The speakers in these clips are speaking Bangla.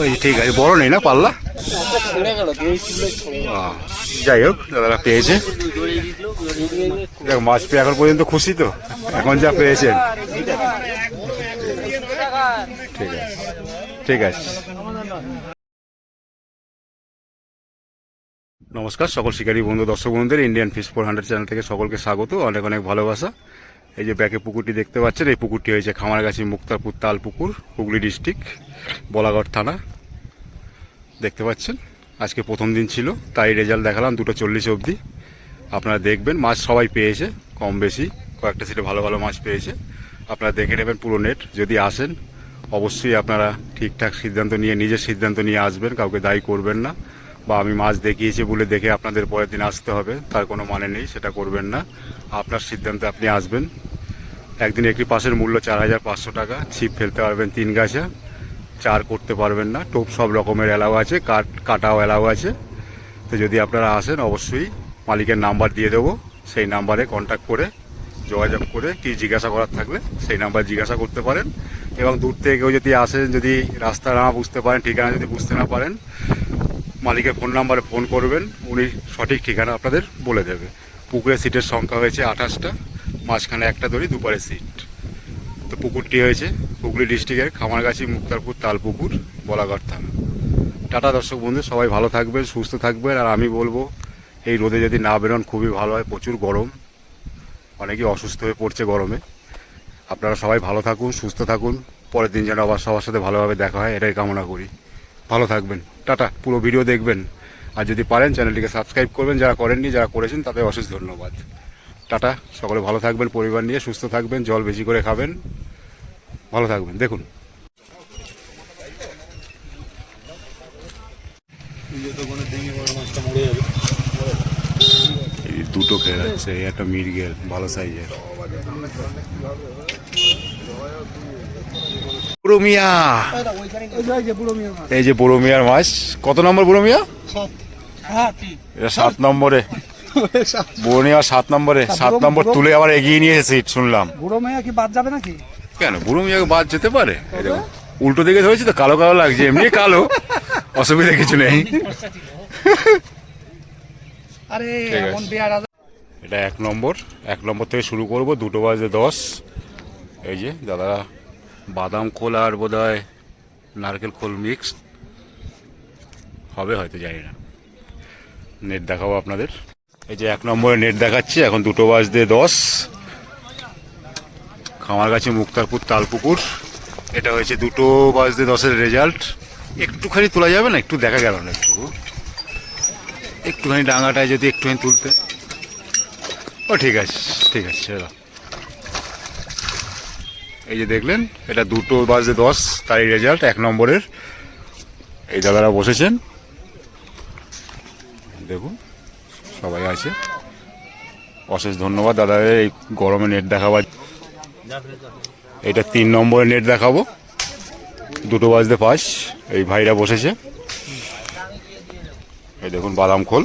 ওই ঠিক আছে, বড় নেই না পাল্লা? যাই হোক, দাদারা পেয়েছে। দেখ, মাছ পেয়ে এখন পর্যন্ত খুশি তো। এখন যা পেয়েছেন। ঠিক আছে ঠিক আছে। নমস্কার, সকল শিকারী বন্ধু, দর্শক বন্ধুদের Indian fish four hundred channel থেকে সকলকে স্বাগত। অনেক অনেক ভালোবাসা। এই যে ব্যাকে পুকুরটি দেখতে পাচ্ছেন, এই পুকুরটি হয়েছে খামারগাছি মুক্তারপুর তাল পুকুর হুগলি ডিস্ট্রিক্ট, বলাগড় থানা। দেখতে পাচ্ছেন, আজকে প্রথম দিন ছিল, তাই রেজাল্ট দেখালাম দুটো চল্লিশ অবধি। আপনারা দেখবেন, মাছ সবাই পেয়েছে, কম বেশি, কয়েকটা সিটে ভালো ভালো মাছ পেয়েছে। আপনারা দেখে নেবেন পুরো নেট, যদি আসেন, অবশ্যই আপনারা ঠিকঠাক সিদ্ধান্ত নিয়ে, নিজের সিদ্ধান্ত নিয়ে আসবেন, কাউকে দায়ী করবেন না। বা আমি মাছ দেখিয়েছি বলে দেখে আপনাদের পরের দিন আসতে হবে, তার কোনো মানে নেই, সেটা করবেন না। আপনার সিদ্ধান্তে আপনি আসবেন। একদিন একটি পাশের মূল্য চার হাজার পাঁচশো টাকা। ছিপ ফেলতে পারবেন তিন গাছা। চার করতে পারবেন না। টোপ সব রকমের অ্যালাউ আছে কাট কাটাও এলাও আছে। তো যদি আপনারা আসেন, অবশ্যই মালিকের নাম্বার দিয়ে দেবো। সেই নাম্বারে কন্ট্যাক্ট করে, যোগাযোগ করে, কি জিজ্ঞাসা করার থাকলে সেই নাম্বার জিজ্ঞাসা করতে পারেন। এবং দূর থেকে কেউ যদি আসেন, যদি রাস্তা না বুঝতে পারেন, ঠিকানা যদি বুঝতে না পারেন, মালিকের ফোন নাম্বারে ফোন করবেন। উনি সঠিক ঠিকানা আপনাদের বলে দেবে। পুকুরের সিটের সংখ্যা হয়েছে আঠাশটা। মাঝখানে একটা দড়ি, দুপারে সিট। তো পুকুরটি হয়েছে, হুগলি ডিস্ট্রিক্টের খামারগাছি, মুক্তারপুর, তালপুকুর বলাগড় থানা। টাটা দর্শক বন্ধু, সবাই ভালো থাকবেন, সুস্থ থাকবেন, আর আমি বলব, এই রোদে যদি না বেরোন, খুবই ভালো হয়, প্রচুর গরম। অনেকেই অসুস্থ হয়ে পড়ছে গরমে। আপনারা সবাই ভালো থাকুন, সুস্থ থাকুন। পরের দিন যেন আবার সবার সাথে ভালোভাবে দেখা হয়, এটাই কামনা করি। ভালো থাকবেন। টাটা। পুরো ভিডিও দেখবেন। আর যদি পারেন, চ্যানেলটিকে সাবস্ক্রাইব করবেন। যারা করেননি, যারা করেছেন, তাদের অশেষ ধন্যবাদ। টাটা। সকলে ভালো থাকবেন পরিবার নিয়ে সুস্থ থাকবেন জল বেশি করে খাবেন। ভালো থাকবেন দেখুন। এই দুটো খেয়ে একটা মির্গেল ভালো সাইজের এই যে বুড়ো মিয়ার মাছ কত নম্বর বুড়ো মিয়া? এটা সাত নম্বরে। বুড়ো সাত নম্বরে সাত নম্বর তুলে আবার এগিয়ে নিয়ে এসেছে শুনলাম। বুড়ো মেয়ে কি বাদ যাবে নাকি? কেন? বুড়ো মিয়াকে বাদ যেতে পারে? উল্টো দিকে ধরেছি তো কালো কালো লাগছে এমনি কালো। অসুবিধা কিছু নেই। আরে এটা এক নম্বর। এক নম্বর থেকে শুরু করব দুটো বাজে দশ। এই যে দাদা বাদাম খোল আর বোধ হয় নারকেল খোল মিক্স হবে হয়তো জানি না। নেট দেখাবো আপনাদের। এই যে এক নম্বরে নেট দেখাচ্ছি, এখন দুটো বাজতে দশ। খামারগাছি মুক্তারপুর তালপুকুর। এটা হয়েছে দুটো বাজতে দশের রেজাল্ট একটুখানি তোলা যাবে না? একটু দেখা গেল না একটু। একটুখানি ডাঙাটায় যদি একটুখানি তুলতে। ও, ঠিক আছে ঠিক আছে এই যে দেখলেন, এটা দুটো বাজে দশ, তারই রেজাল্ট এক নম্বরের। এই দাদারা বসেছেন। দেখুন। সবাই আছে। অশেষ ধন্যবাদ। দাদা, এই গরমে নেট দেখাবার এটা তিন নম্বরের নেট দেখাবো। দুটো বাজতে পাঁচ। এই ভাইরা বসেছে। এই দেখুন, বাদাম খোল।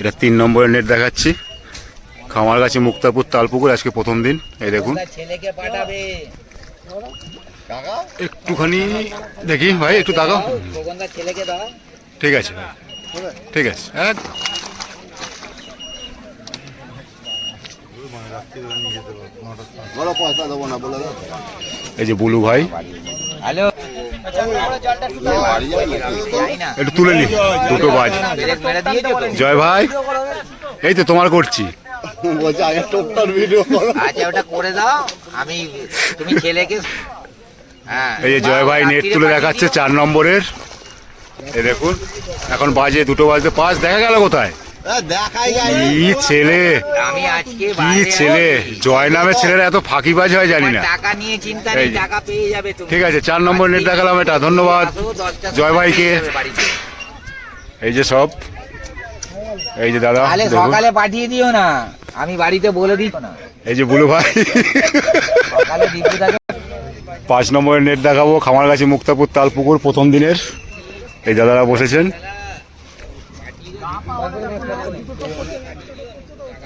এটা তিন নম্বরের নেট দেখাচ্ছি। খামার গাছে মুক্তারপুর তালপুকুর, আজকে প্রথম দিন। এই দেখুন। ছেলেকে পাঠাবে একটুখানি দেখি ভাই একটু দাও ঠিক আছে ভাই। ঠিক আছে। এক এই যে বুলু ভাই। হ্যালো একটু তুলে নি দুটো বাজ? জয় ভাই। এই তো তোমার করছি। আচ্ছা ওটা করে দাও। আমি তুমি ছেলেকে হ্যাঁ এই যে জয় ভাই নেট তুলে দেখাচ্ছে চার নম্বরের। এই দেখুন এখন বাজে দুটো বাজতে পাঁচ দেখা গেল কোথায়? কি ছেলে? আমি কি ছেলে? জয় নামের ছেলেরা এত ফাঁকিবাজ হয় জানি না। তোমার টাকা নিয়ে চিন্তা এই নেই যে। টাকা পেয়ে যাবে তুমি। ঠিক আছে, চার নম্বর নেট দেখালাম এটা, ধন্যবাদ। জয় ভাইকে। এই যে সব। এই যে দাদা সকালে পাঠিয়ে দিও না আমি বাড়িতে বলে দিই না এই যে বুলু ভাই। সকালে ডিপু থাকে পাঁচ নম্বরের নেট দেখাবো খামার খামারগাছি মুক্তাপুর তালপুকুর, প্রথম দিনের। এই দাদারা বসেছেন।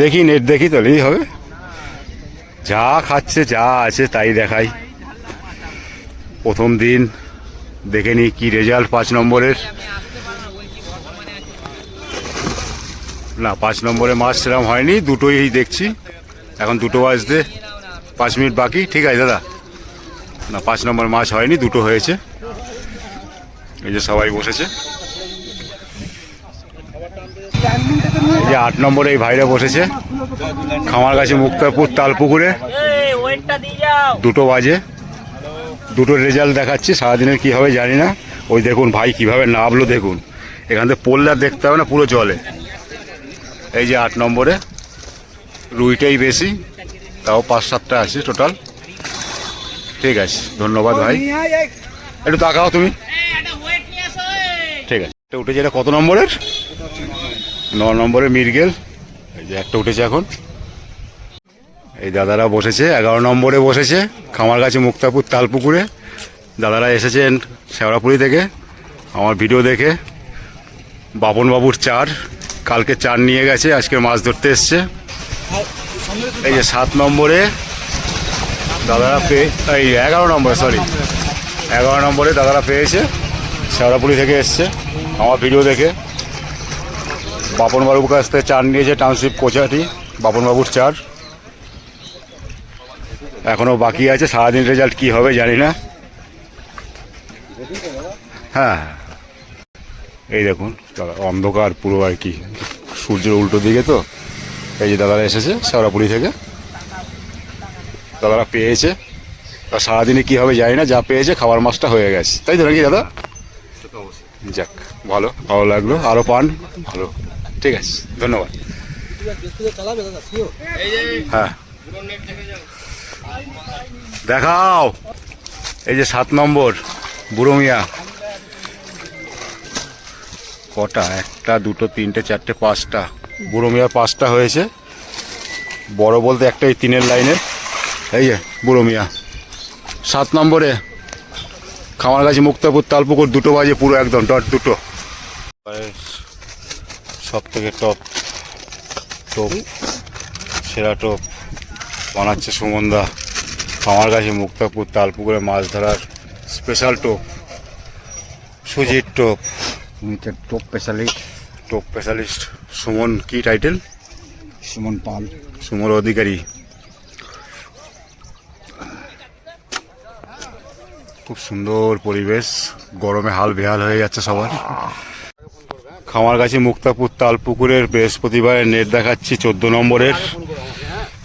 দেখি নেট দেখি তাহলেই হবে। যা খাচ্ছে, যা আছে তাই দেখাই। প্রথম দিন, দেখে নি কি রেজাল্ট পাঁচ নম্বরের। না, পাঁচ নম্বরে মাছ সেরকম হয়নি, দুটোই দেখছি। এখন দুটো বাজতে পাঁচ মিনিট বাকি। ঠিক আছে, দাদা। না, পাঁচ নম্বর মাছ হয়নি, দুটো হয়েছে। এই যে সবাই বসেছে। এই যে আট নম্বরে এই ভাইরা বসেছে। খামার কাছে মুক্তারপুর তালপুকুরে। দুটো বাজে। দুটো রেজাল্ট দেখাচ্ছি, সারাদিনের কী হবে জানি না। ওই দেখুন ভাই কীভাবে নামলো, দেখুন। এখান থেকে পড়লে দেখতে হবে না, পুরো জলে। এই যে আট নম্বরে। রুইটাই বেশি, তাও পাঁচ সাতটা আছে টোটাল ঠিক আছে, ধন্যবাদ ভাই। একটু তাকাও তুমি। ঠিক আছে। এটা উঠেছে, এটা কত নম্বরের? ন নম্বরে মির্গেল। এই যে একটা উঠেছে এখন। এই দাদারা বসেছে, এগারো নম্বরে বসেছে খামার কাছে মুক্তাপুর, তালপুকুরে। দাদারা এসেছেন শেওড়াপুরি থেকে, আমার ভিডিও দেখে। বাপন বাবুর চার, কালকে চার নিয়ে গেছে, আজকে মাছ ধরতে এসছে। এই যে সাত নম্বরে দাদারা পেয়ে এই এগারো নম্বরে সরি এগারো নম্বরে দাদারা পেয়েছে। শেওড়াপুরি থেকে এসছে। আমার ভিডিও দেখে। বাপনবাবুর কাছ থেকে চার নিয়েছে টাউনশিপ কোচাটি, বাপনবাবুর চার। এখনও বাকি আছে। সারাদিন রেজাল্ট কি হবে জানি না। হ্যাঁ। এই দেখুন অন্ধকার পুরো আর কি। সূর্যের উল্টো দিকে তো। এই যে দাদারা এসেছে শেওড়াপুরি থেকে। দাদারা পেয়েছে। আর সারাদিনে কি হবে জানি না, যা পেয়েছে খাবার মাছটা হয়ে গেছে। তাই তো নাকি দাদা? যাক, ভালো ভালো লাগল। আরও পান? ভালো। ঠিক আছে, ধন্যবাদ। হ্যাঁ। দেখাও। এই যে সাত নম্বর, বুড়ো মিয়া। কটা? একটা, দুটো, তিনটে, চারটে, পাঁচটা। বুড়ো মিয়ার পাঁচটা হয়েছে। বড় বলতে একটা এই তিনের লাইনের। এই যে বুড়ো মিয়া। সাত নম্বরে খামার কাছে মুক্তাপুর তালপুকুর দুটো বাজে পুরো একদম ডট দুটো। সব থেকে টপ টোপ সেরা টোপ বানাচ্ছে সুমনদা। খামার কাছে মুক্তাপুর তালপুকুরে মাছ ধরার স্পেশাল টোপ সুজির টোপ টপ স্পেশালিস্ট টোপ স্পেশালিস্ট সুমন কি টাইটেল সুমন পাল। সুমন অধিকারী। খুব সুন্দর পরিবেশ, গরমে হাল বেহাল হয়ে যাচ্ছে সবার। খামার কাছে মুক্তাপুর তাল পুকুরের বৃহস্পতিবারের নেট দেখাচ্ছি চোদ্দ নম্বরের।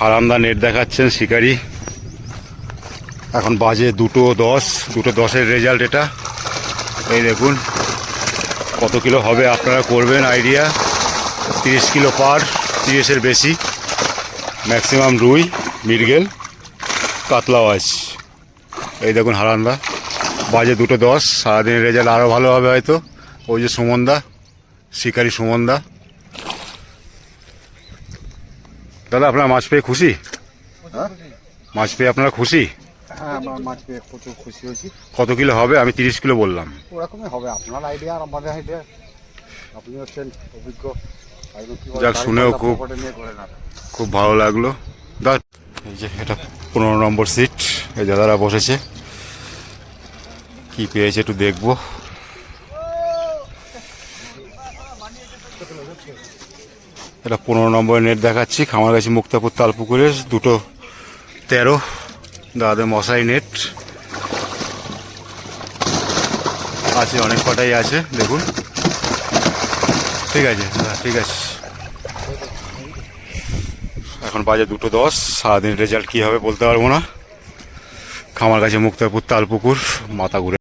হারামদা নেট দেখাচ্ছেন শিকারি। এখন বাজে দুটো দশ, দুটো দশের রেজাল্ট এটা। এই দেখুন, কত কিলো হবে আপনারা করবেন আইডিয়া তিরিশ কিলো পার, তিরিশের বেশি। ম্যাক্সিমাম রুই মিরগেল কাতলা মাছ। এই দেখুন হারান্দা বাজে দুটো দশ সারাদিনের রেজাল্ট আরও ভালো হবে হয়তো। ওই যে সুমনদা শিকারি সুমনদা। দাদা আপনার মাছ পেয়ে খুশি? মাছ পেয়ে আপনারা খুশি? হ্যাঁ মাছ পেয়ে প্রচুর খুশি হয়েছি। কত কিলো হবে? আমি তিরিশ কিলো বললাম। ওরকমই হবে আপনার আইডিয়া আর আমাদের আইডিয়া আপনি হচ্ছেন অভিজ্ঞ। যাক, শুনেও খুব- খুব ভালো লাগল। দাদা এই যে এটা পনেরো নম্বর সিট এই দাদারা বসেছে। কি পেয়েছে একটু দেখব। এটা পনেরো নম্বরের নেট দেখাচ্ছি খামার কাছে মুক্তাপুর তালপুকুরের দুটো তেরো, দাদা মশাই নেট। আছে, অনেক কটাই আছে, দেখুন। ঠিক আছে ঠিক আছে। এখন বাজে দুটো দশ সারাদিন রেজাল্ট কী হবে বলতে পারব না। খামার কাছে মুক্তাপুর তালপুকুর, মাথা ঘুরে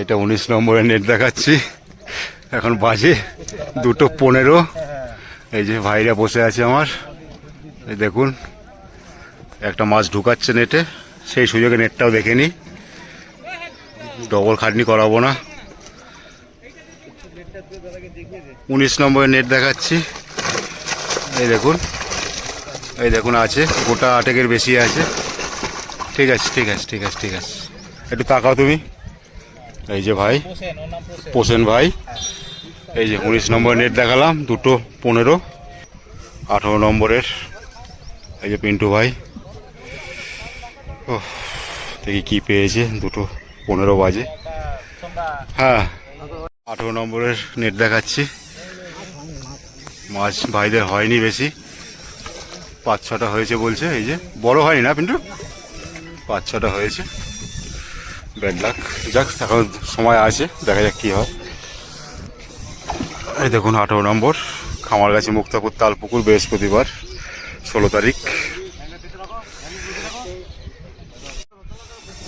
এটা উনিশ নম্বরের নেট দেখাচ্ছি। এখন বাজে দুটো পনেরো। এই যে ভাইরা বসে আছে আমার। এই দেখুন, একটা মাছ ঢুকাচ্ছে নেটে সেই সুযোগে নেটটাও দেখে নিই ডবল খাটনি করাবো না। উনিশ নম্বরের নেট দেখাচ্ছি। এই দেখুন এই দেখুন আছে। গোটা আটেকের বেশি আছে। ঠিক আছে ঠিক আছে ঠিক আছে ঠিক আছে। একটু তাকাও তুমি। এই যে ভাই, পোষেন ভাই। এই যে উনিশ নম্বরের নেট দেখালাম, দুটো পনেরো, আঠেরো নম্বরের। এই যে পিন্টু ভাই। ও দেখি কি পেয়েছে, দুটো পনেরো বাজে। হ্যাঁ আঠেরো নম্বরের নেট দেখাচ্ছি। মাছ ভাইদের হয়নি বেশি। পাঁচ ছটা হয়েছে বলছে, এই যে। বড় হয়নি না পিন্টু? পাঁচ ছটা হয়েছে। ব্যাড লাক যাক, এখন সময় আছে, দেখা যাক কি হয়। এই দেখুন, আঠেরো নম্বর, খামারগাছি মুক্তাপুর তালপুকুর বৃহস্পতিবার, ষোলো তারিখ।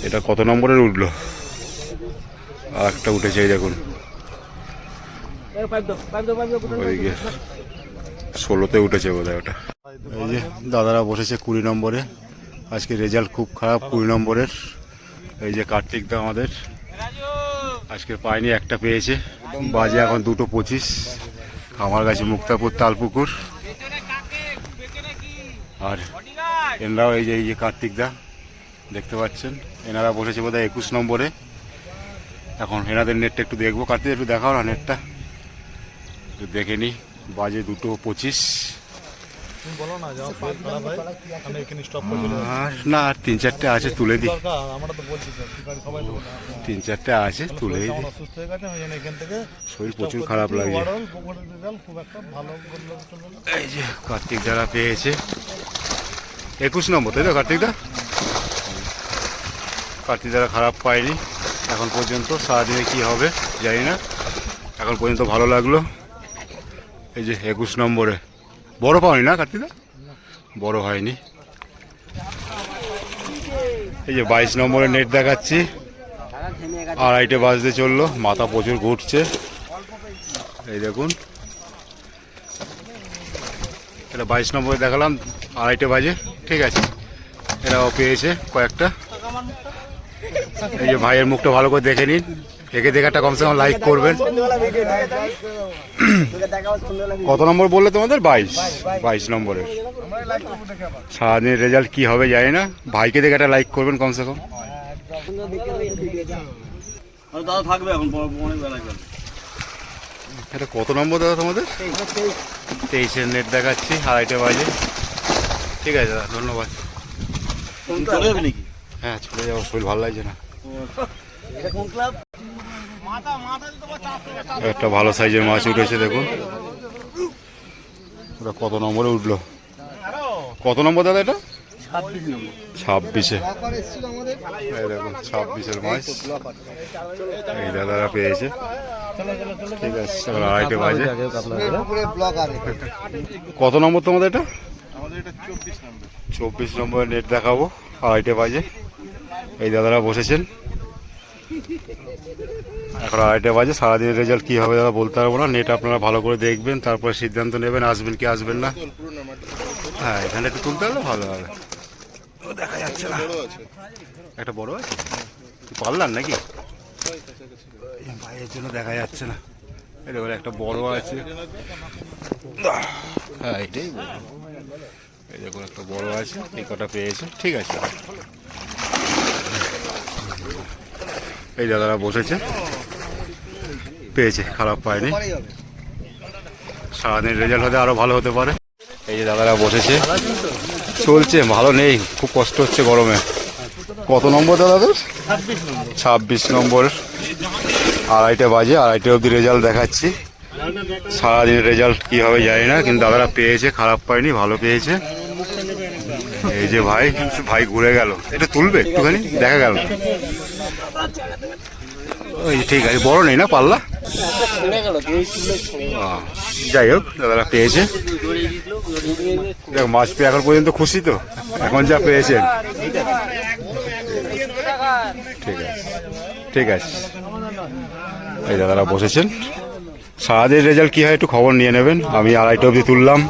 এটা কত নম্বরের উঠল? আর একটা উঠেছে, এই দেখুন। ষোলোতে উঠেছে বোধ হয় ওটা। এই যে, দাদারা বসেছে কুড়ি নম্বরে। আজকে রেজাল্ট খুব খারাপ, কুড়ি নম্বরের। এই যে কার্তিক দা আমাদের। আজকে পায়নি একটা পেয়েছে। বাজে এখন দুটো পঁচিশ। আমার কাছে মুক্তাপুর তালপুকুর। আর এনারাও এই যে এই যে কার্তিক দা দেখতে পাচ্ছেন? এনারা বসেছে বোধহয় একুশ নম্বরে। এখন এনাদের নেটটা একটু দেখব। কার্তিক, একটু দেখাও না নেটটা একটু দেখে নিই বাজে দুটো পঁচিশ। বলো না যাও ফের খারাপ হয় আমি এখানে স্টপ করে চলে আর না আর তিন চারটে আছে তুলে দিই। দরকার আমরা তো বলছি তো ঠিক আছে সবাই তো তিন চারটে আছে তুলে দিই। কেমন অসুস্থ হয়ে গেছে আমি জানি এখান থেকে শরীর প্রচুর খারাপ লাগছে। ওভারঅল পুকুরের রেজাল্ট খুব একটা ভালো বললে চলবে না। এই যে কার্তিক দ্বারা পেয়েছে। একুশ নম্বর তাই তো কার্তিক দা? কার্তিক দ্বারা খারাপ পায়নি এখন পর্যন্ত সারাদিনে কি হবে জানি না। এখন পর্যন্ত ভালো লাগল। এই যে একুশ নম্বরে। বড় পাওনি না কার্তিকদা? বড় হয়নি। এই যে বাইশ নম্বরে নেট দেখাচ্ছি। আড়াইটে বাজতে চলল, মাথা প্রচুর ঘুরছে। এই দেখুন। এটা বাইশ নম্বরে দেখালাম, আড়াইটে বাজে, ঠিক আছে। এরাও পেয়েছে কয়েকটা। এই যে ভাইয়ের মুখটা ভালো করে দেখে নিন। একে দেখে একটা কমসে কম লাইক করবেন। কত নম্বর বললে তোমাদের? বাইশ। বাইশ নম্বরের সারাদিনের রেজাল্ট কি হবে জানি না। ভাইকে দেখে একটা লাইক করবেন কমসে কম। থাকবে এখন অনেক বেলা গেল এটা কত নম্বর দাদা তোমাদের? তেইশের নেট দেখাচ্ছি আড়াইটে বাজে। ঠিক আছে দাদা ধন্যবাদ। চলে যাবে নাকি? হ্যাঁ চলে যাব শরীর ভালো লাগছে না। এটা কোন ক্লাব একটা ভালো সাইজের মাছ উঠেছে, দেখুন। ওটা কত নম্বরে উঠল? কত নম্বর দাদা এটা? ছাব্বিশে। ছাব্বিশের মাছ। এই দাদারা পেয়েছে। ঠিক আছে আড়াইটে কত নম্বর তোমাদের এটা? চব্বিশ নম্বরের নেট দেখাবো, আড়াইটে বাজে। এই দাদারা বসেছেন। এখন আড়াইটে বাজে সারাদিনের রেজাল্ট কী হবে দাদা বলতে পারব না। নেট আপনারা ভালো করে দেখবেন তারপরে সিদ্ধান্ত নেবেন আসবেন কি আসবেন না। হ্যাঁ এখানে একটু তুলতে পারলে ভালো হবে। দেখা যাচ্ছে না। একটা বড় আছে? পারলাম নাকি? ভাইয়ের জন্য দেখা যাচ্ছে না। দেখুন একটা বড় আছে। হ্যাঁ এটাই। এই দেখুন একটা বড় আছে এই কটা পেয়েছে। ঠিক আছে। এই দাদারা বসেছে। পেয়েছে, খারাপ পায়নি। সারাদিন রেজাল্ট হতে আরও ভালো হতে পারে। এই যে দাদারা বসেছে। চলছে, ভালো নেই, খুব কষ্ট হচ্ছে গরমে। কত নম্বর দাদাদের? ছাব্বিশ নম্বর। আড়াইটে বাজে, আড়াইটে অবধি রেজাল্ট দেখাচ্ছি। সারাদিন রেজাল্ট কি হবে জানি না, কিন্তু দাদারা পেয়েছে, খারাপ পায়নি, ভালো পেয়েছে। এই যে ভাই ভাই ঘুরে গেল। এটা তুলবে একটুখানি, দেখা গেল। ঠিক আছে, বড় নেই না, পাল্লা? যাই হোক দাদারা পেয়েছে। দেখ, মাছ পেয়ে এখন পর্যন্ত খুশি তো। এখন যা পেয়েছেন। ঠিক আছে। ঠিক আছে। এই দাদারা বসেছেন। সারাদিন রেজাল্ট কি হয় একটু খবর নিয়ে নেবেন। আমি আড়াইটা অবধি তুললাম।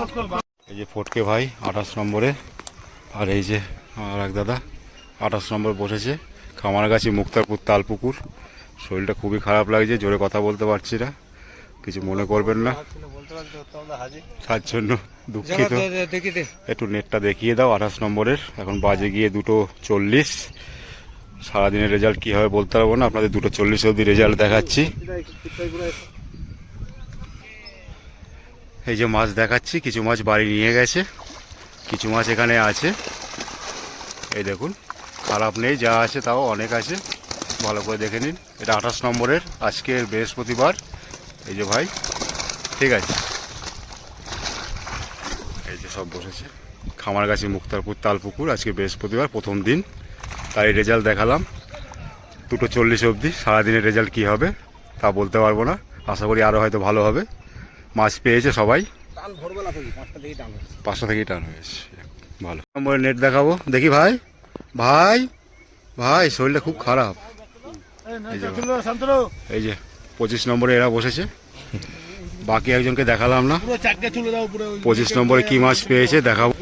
এই যে ফটকে ভাই, আঠাশ নম্বরে। আর এই যে আমার এক দাদা, আঠাশ নম্বর বসেছে। খামারগাছি, মুক্তারপুর, তালপুকুর। শরীরটা খুবই খারাপ লাগছে জোরে কথা বলতে পারছি না। কিছু মনে করবেন না। তার জন্য দুঃখিত। একটু নেটটা দেখিয়ে দাও আঠাশ নম্বরের। এখন বাজে গিয়ে দুটো চল্লিশ। সারাদিনের রেজাল্ট কী হবে বলতে পারব না। আপনাদের দুটো চল্লিশ অবধি রেজাল্ট দেখাচ্ছি। এই যে মাছ দেখাচ্ছি কিছু মাছ বাড়ি নিয়ে গেছে। কিছু মাছ এখানে আছে। এই দেখুন খারাপ নেই যা আছে তাও অনেক আছে। ভালো করে দেখে নিন। এটা আঠাশ নম্বরের আজকের বৃহস্পতিবার। এই যে ভাই ঠিক আছে। এই যে সব বসেছে। খামারগাছি মুক্তারপুর তালপুকুর আজকে বৃহস্পতিবার প্রথম দিন। তাই রেজাল্ট দেখালাম। দুটো চল্লিশ অবধি সারাদিনের রেজাল্ট কী হবে তা বলতে পারব না। আশা করি আরও হয়তো ভালো হবে। মাছ পেয়েছে সবাই। পাঁচটা থেকেই টান হয়েছে। ভালো। নম্বরে নেট দেখাবো। দেখি ভাই। ভাই ভাই শরীরটা খুব খারাপ। এই যে পঁচিশ নম্বরে এরা বসেছে। বাকি একজনকে দেখালাম না। পঁচিশ নম্বরে কি মাছ পেয়েছে দেখাবো।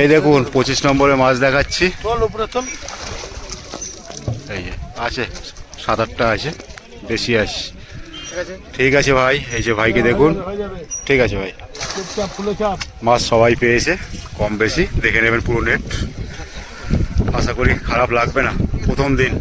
এই দেখুন পঁচিশ নম্বরে মাছ দেখাচ্ছি। এই যে আছে সাত আটটা আছে বেশি আছে। ঠিক আছে। ভাই এই যে ভাইকে দেখুন। ঠিক আছে ভাই। মাছ সবাই পেয়েছে কম বেশি। দেখে নেবেন পুরো নেট আশা করি খারাপ লাগবে না। প্রথম দিন।